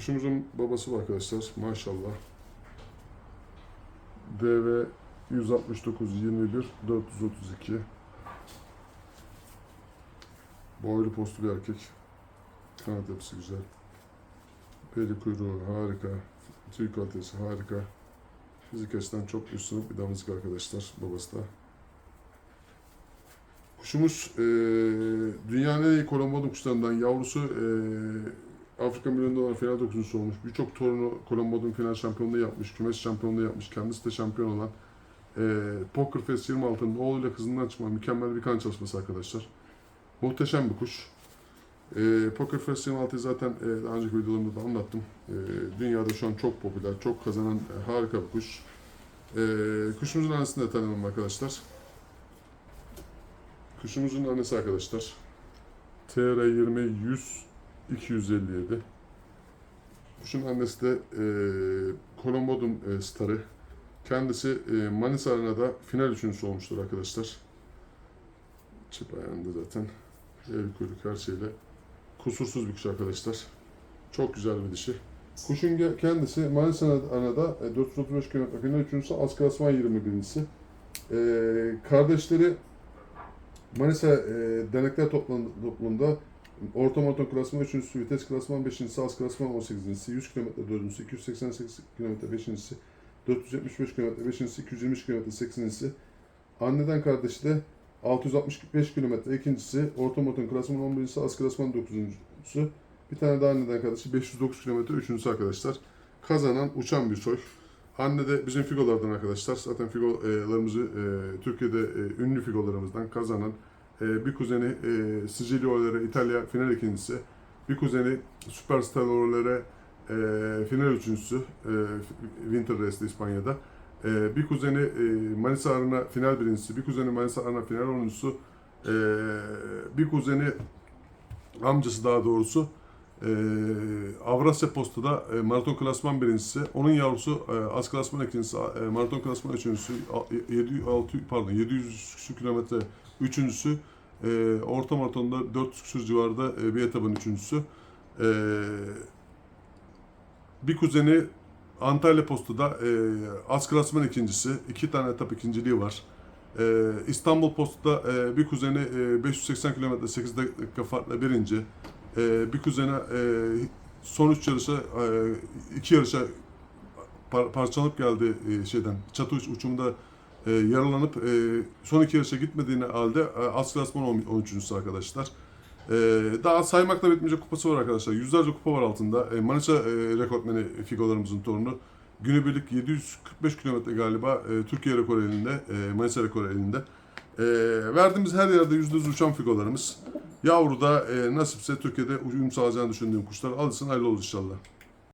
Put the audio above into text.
Kuşumuzun babası var arkadaşlar. Maşallah. DV 169 21 432 Boylu postlu bir erkek. Kanat yapısı güzel. Peri kuyruğu harika. Tüy kalitesi harika. Fizik açıdan çok üst sınıf bir damızlık arkadaşlar babası da. Kuşumuz eee dünyanın en iyi kolombodu kuşlarından yavrusu eee Afrika Milyonu olan final dokuzuncusu olmuş. Birçok torunu kolombodun final şampiyonluğu yapmış, kümes şampiyonluğu yapmış. Kendisi de şampiyon olan eee Poker Fest 26'nın oğluyla kızından çıkma mükemmel bir kan çalışması arkadaşlar. Muhteşem bir kuş. Eee Poker Fest 26'yı zaten eee, daha önceki videolarımda da anlattım. Eee, dünyada şu an çok popüler, çok kazanan e, harika bir kuş. Eee kuşumuzun annesini de tanıyalım arkadaşlar. Kuşumuzun annesi arkadaşlar. TR 20 100 257. Kuşun annesi de e, Colombodum e, starı. Kendisi e, Manisa Arena'da final üçüncüsü olmuştur arkadaşlar. Çip ayağında zaten. El kuyruk her şeyle. Kusursuz bir kuş arkadaşlar. Çok güzel bir dişi. Kuşun kendisi Manisa Arena'da e, 435 km final üçüncüsü, Asker Asman 21'incisi. E, kardeşleri Manisa e, Dernekler Toplan- Topluluğu'nda Orta maraton klasman 3. vites klasman 5. az klasman 18. 100 km 4. 288 km 5. 475 km 5. 223 km 8. Anneden kardeşi de 665 km ikincisi, orta maraton klasman 11. az klasman 9. Bir tane daha anneden kardeşi 509 km 3. arkadaşlar. Kazanan uçan bir soy. Anne de bizim figolardan arkadaşlar. Zaten figolarımızı e, Türkiye'de e, ünlü figolarımızdan kazanan e, bir kuzeni e, Sicilyolere İtalya final ikincisi. Bir kuzeni Superstar Orlere e, final üçüncüsü e, Winter Race'de İspanya'da. E, bir kuzeni e, Manisa Arena final birincisi. Bir kuzeni Manisa Arena final onuncusu. E, bir kuzeni amcası daha doğrusu e, Avrasya Posta'da e, maraton klasman birincisi. Onun yavrusu e, az klasman ikincisi, e, maraton klasman üçüncüsü. A- 700, 600, pardon 700 küsur kilometre üçüncüsü. E, orta maratonda 400 küsur civarında e, bir etapın üçüncüsü. E, bir kuzeni Antalya Posta'da e, az klasman ikincisi. iki tane etap ikinciliği var. E, İstanbul Posta'da e, bir kuzeni e, 580 km 8 dakika farkla birinci. E, bir kuzeni e, son yarışa, e, iki yarışa par- parçalanıp geldi e, şeyden. Çatı uç- uçumunda e, yaralanıp e, son iki yarışa gitmediğine halde e, az klasman 13. arkadaşlar. E, daha saymakla bitmeyecek kupası var arkadaşlar. Yüzlerce kupa var altında. E, Manisa e, rekortmeni figolarımızın torunu. Günübirlik 745 kilometre galiba e, Türkiye rekoru elinde, e, Manisa rekoru elinde. E, verdiğimiz her yerde yüzde yüz uçan figolarımız. Yavru da e, nasipse Türkiye'de uyum sağlayacağını düşündüğüm kuşlar alırsın hayırlı olur inşallah.